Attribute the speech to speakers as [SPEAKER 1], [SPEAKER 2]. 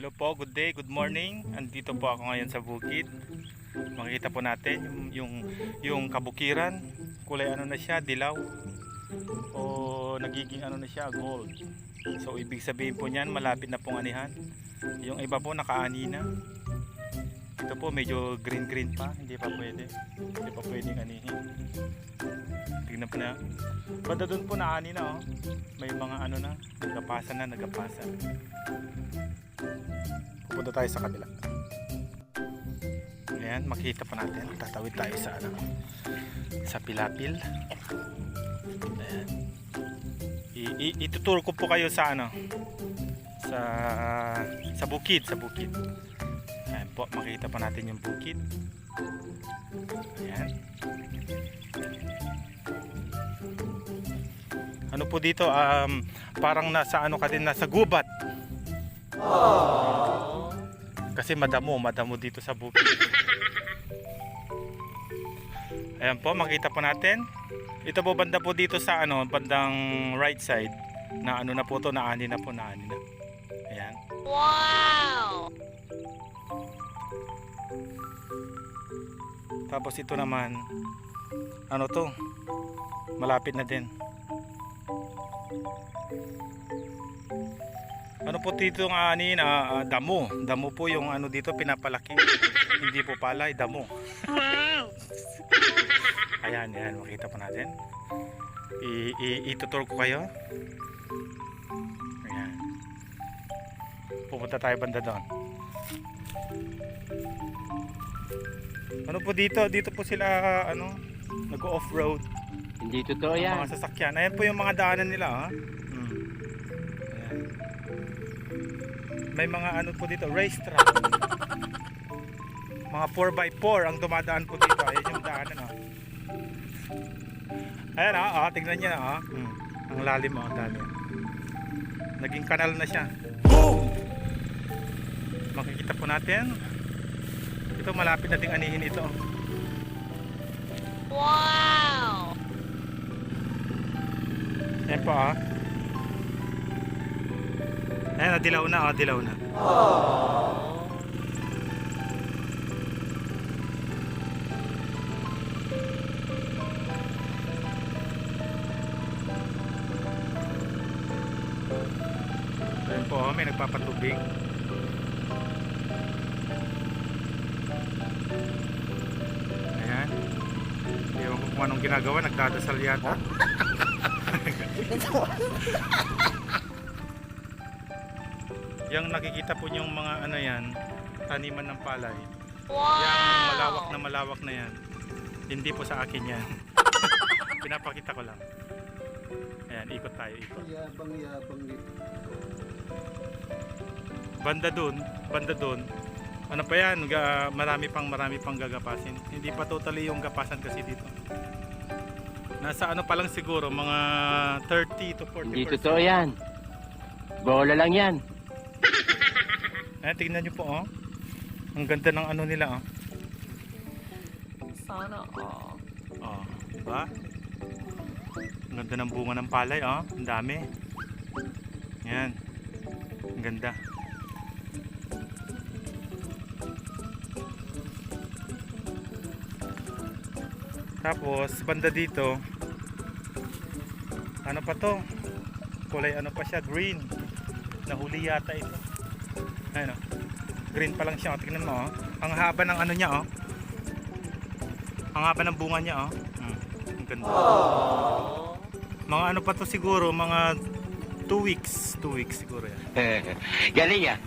[SPEAKER 1] Hello po, good day, good morning. Andito po ako ngayon sa bukid. Makikita po natin yung yung, yung kabukiran. Kulay ano na siya, dilaw. O nagiging ano na siya, gold. So ibig sabihin po niyan, malapit na pong anihan. Yung iba po nakaani na. Ito po medyo green green pa, hindi pa pwede. Hindi pa pwedeng anihin. Tingnan po na. Banda doon po naani na oh. May mga ano na, nagapasa na, nagapasa. Pupunta tayo sa kabila. Ayan, makita pa natin. Tatawid tayo sa ano, sa pilapil. Ayan. I- i- ituturo ko po kayo sa ano, sa sa bukid, sa bukid. Ayan po, makita pa natin yung bukid. Ayan. Ano po dito, um, parang nasa ano ka din, nasa gubat. Kasi madamo, madamo dito sa bukid. Ayan po, makita po natin. Ito po banda po dito sa ano, bandang right side. Na ano na po to, naani na po, naani na. Ayan.
[SPEAKER 2] Wow!
[SPEAKER 1] Tapos ito naman, ano to, malapit na din. Ano po dito ng ani na damo. Damo po yung ano dito pinapalaki. Hindi po palay, damo. Ayan, yan, makita po natin. I, i, itutur ko kayo. Ayan. Pupunta tayo banda doon. Ano po dito? Dito po sila ano, nag-off-road.
[SPEAKER 3] Hindi totoo
[SPEAKER 1] Ang
[SPEAKER 3] yan.
[SPEAKER 1] mga sasakyan. Ayan po yung mga daanan nila, ha? Hmm. Ayan. May mga ano po dito, racetrack. mga 4x4 ang dumadaan po dito. Ayan yung daanan, ha? Ayan, ha? Oh, tingnan niyo, ha? Hmm. Ang lalim, ha? Ang lalim. Naging kanal na siya. Boom! Makikita po natin. Ito, malapit na ding anihin ito.
[SPEAKER 2] Wow!
[SPEAKER 1] Ayan po ah. Ayan, ah, dilaw na ah, dilaw na. Ayan po ah, may nagpapatubig. Ayan. Ewan ko kung anong ginagawa, nagdadasal yata. Yung nakikita po yung mga ano yan, taniman ng palay. Yung malawak
[SPEAKER 2] Wow!
[SPEAKER 1] na malawak na yan. Hindi po sa akin yan. Pinapakita ko lang. Ayan, ikot tayo, ikot.
[SPEAKER 4] Yabang-yabang nito.
[SPEAKER 1] Banda dun, banda dun. Ano pa yan, ga, marami pang marami pang gagapasin. Hindi pa totally yung gapasan kasi dito. Nasa ano pa lang siguro, mga 30 to 40%.
[SPEAKER 3] Hindi totoo yan. Bola lang yan.
[SPEAKER 1] Ayan, tignan nyo po, oh. Ang ganda ng ano nila, oh.
[SPEAKER 2] Sana.
[SPEAKER 1] Oh, di ba? Ang ganda ng bunga ng palay, oh. Ang dami. Yan. Ang ganda. Tapos, banda dito, ano pa to? Kulay ano pa siya? Green. Nahuli yata ito. Ayun, oh. Green pa lang siya. oh. Tingnan mo, oh. Ang haba ng ano niya, oh. Ang haba ng bunga niya, oh. Hmm. Ang ganda. Mga ano pa to siguro, mga 2 weeks. 2 weeks siguro yan.
[SPEAKER 3] Galing yan.